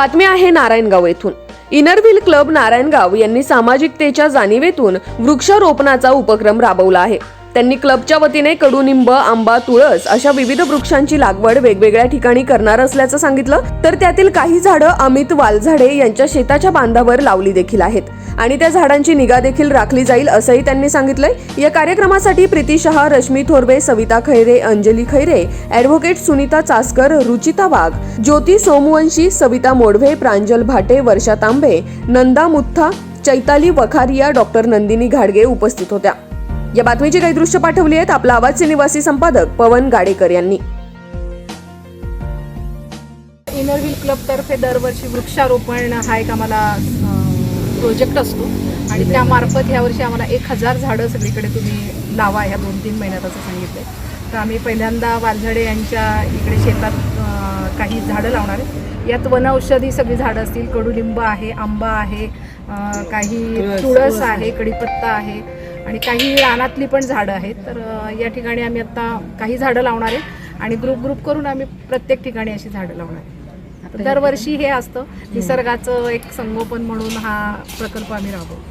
बातमी आहे नारायणगाव येथून. इनरव्हील क्लब नारायणगाव यांनी सामाजिकतेच्या जाणीवेतून वृक्षारोपणाचा उपक्रम राबवला आहे. त्यांनी क्लबच्या वतीने कडुनिंब आंबा तुळस अशा विविध वृक्षांची लागवड वेगवेगळ्या ठिकाणी करणार असल्याचं सांगितलं. तर त्यातील काही झाडं अमित वालझाडे यांच्या शेताच्या बांधावर लावली देखील आहेत. आणि त्या झाडांची निगा देखील राखली जाईल असंही त्यांनी सांगितलंय. या कार्यक्रमासाठी प्रीती शहा रश्मी थोरवे सविता खैरे अंजली खैरे ॲडव्होकेट सुनीता चासकर रुचिता वाघ ज्योती सोमवंशी सविता मोडवे प्रांजल भाटे वर्षा तांबे नंदा मुत्था चैताली वखारिया डॉक्टर नंदिनी घाडगे उपस्थित होत्या. या बातमीची काही दृश्य पाठवली आहेत आपला आवाजचे निवासी संपादक पवन गाडेकर यांनी. इनरव्हील क्लबतर्फे दरवर्षी वृक्षारोपण हा एक आम्हाला प्रोजेक्ट असतो आणि त्यामार्फत ह्यावर्षी आम्हाला एक हजार झाडं सगळीकडे तुम्ही लावा ह्या दोन तीन महिन्यात असं सांगितलं तर आम्ही पहिल्यांदा वालझाडे यांच्या इकडे शेतात काही झाडं लावणार आहे. यात वनौषधी सगळी झाडं असतील कडुलिंब आहे आंबा आहे काही तुळस आहे कडीपत्ता आहे आणि काही रानातली पण झाडं आहेत. तर या ठिकाणी आम्ही आता काही झाडं लावणार आहे आणि ग्रुप ग्रुप करून आम्ही प्रत्येक ठिकाणी अशी झाडं लावणार आहे. दरवर्षी हे असतं. निसर्गाचं एक संगोपन म्हणून हा प्रकल्प आम्ही राबवतो.